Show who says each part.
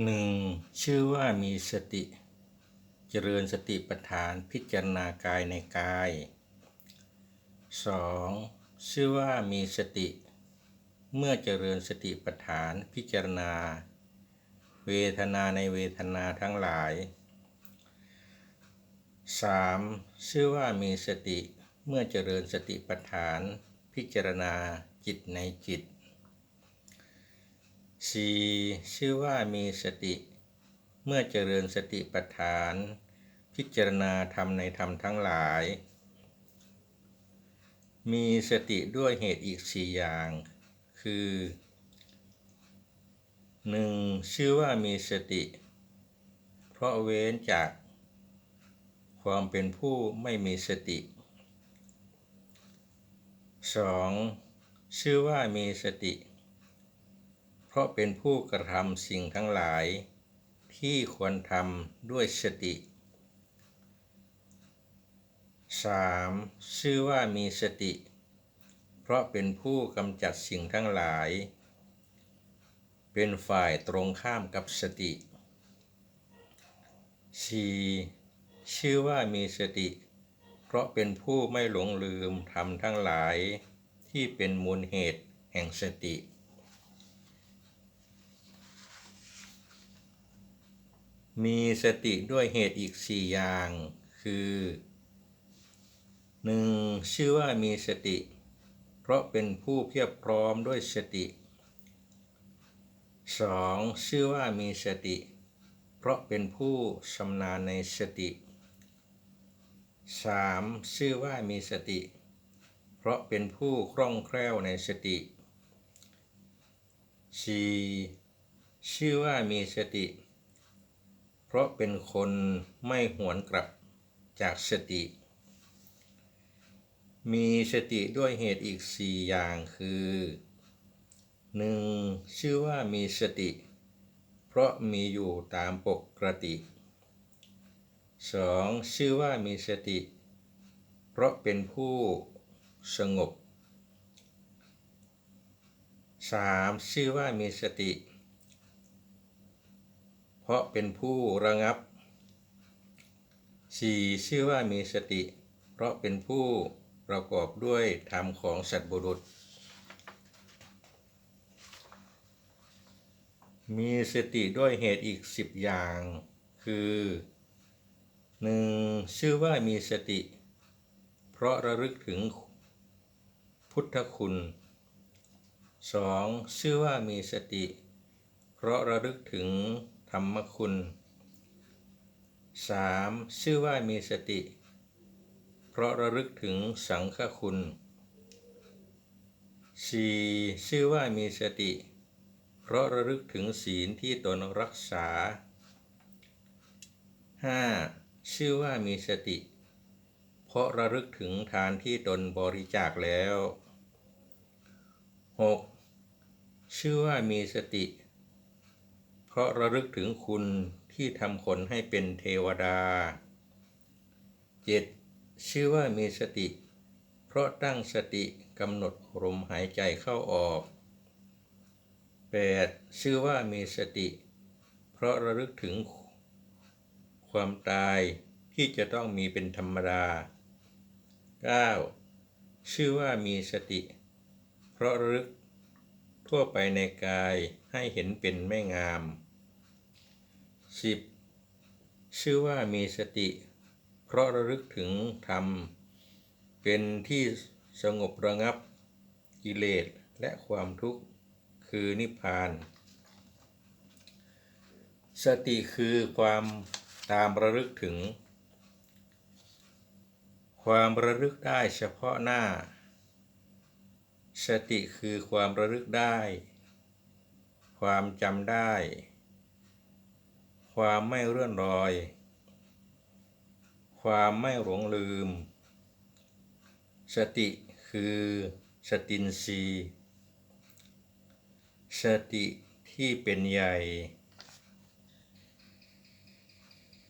Speaker 1: หนึ่งชื่อว่ามีสติ เจริญสติปัฏฐานพิจารณากายในกายสองชื่อว่ามีสติ เมื่อเจริญสติปัฏฐานพิจารณา เวทนาในเวทนาทั้งหลายสามชื่อว่ามีสติ เมื่อเจริญสติปัฏฐาน พิจารณาจิตในจิต 4. ชื่อว่ามีสติ เมื่อเจริญสติปัฏฐาน พิจารณาธรรมในธรรมทั้งหลาย มีสติด้วยเหตุอีกสี่อย่าง คือ 1. ชื่อว่ามีสติ เพราะเว้นจาก ความเป็นผู้ไม่มีสติ 2. ชื่อว่ามีสติเพราะเป็นผู้กระทำสิ่งทั้งหลาย ที่ควรทำด้วยสติ 3. ชื่อว่ามีสติ เพราะเป็นผู้กำจัดสิ่งทั้งหลาย เป็นฝ่ายตรงข้ามกับสติ 4. ชื่อว่ามีสติ เพราะเป็นผู้ไม่หลงลืมทำทั้งหลาย ที่เป็นมูลเหตุแห่งสติ มีสติด้วยเหตุอีกสี่อย่าง คือ 1. ชื่อว่ามีสติ เพราะเป็นผู้เพียบพร้อมด้วยสติ 2. ชื่อว่ามีสติ เพราะเป็นผู้ชำนาญในสติ 3. ชื่อว่ามีสติ เพราะเป็นผู้คล่องแคล่วในสติ 4. ชื่อว่ามีสติเพราะเป็นคนไม่หวนกลับจากสติ มีสติด้วยเหตุอีกสี่อย่างคือ 1. ชื่อว่ามีสติ เพราะมีอยู่ตามปกติ 2. ชื่อว่ามีสติ เพราะเป็นผู้สงบ 3. ชื่อว่ามีสติเเพราะเป็นผู้ระงับ 4. ชื่อว่ามีสติ เพราะเป็นผู้ประกอบด้วยธรรมของสัตบุรุษ มีสติด้วยเหตุอีกสิบอย่าง คือ 1. ชื่อว่ามีสติ เพราะระลึกถึงพุทธคุณ 2. ชื่อว่ามีสติ เพราะระลึกถึง ธรรมคุณ 3. ชื่อว่ามีสติ เพราะระลึกถึงสังฆคุณ 4. ชื่อว่ามีสติ เพราะระลึกถึงศีลที่ตนรักษา 5. ชื่อว่ามีสติ เพราะระลึกถึงทานที่ตนบริจาคแล้ว 6. ชื่อว่ามีสติ เพราะระลึกถึงคุณที่ทำคนให้เป็นเทวดา 7. ชื่อว่ามีสติ เพราะตั้งสติกำหนดลมหายใจเข้าออก 8. ชื่อว่ามีสติ เพราะระลึกถึง ความตายที่จะต้องมีเป็นธรรมดา 9. ชื่อว่ามีสติ เพราะระลึกทั่วไปในกายให้เห็นเป็นไม่งาม 10. ชื่อว่ามีสติ เพราะระลึกถึงธรรม เป็นที่สงบระงับกิเลสและความทุกข์คือนิพพาน สติคือความตามระลึกถึง ความระลึกได้เฉพาะหน้า สติคือความระลึกได้ ความจำได้ ความไม่เลื่อนลอย ความไม่หลงลืม สติคือสตินรีสติที่เป็นใหญ่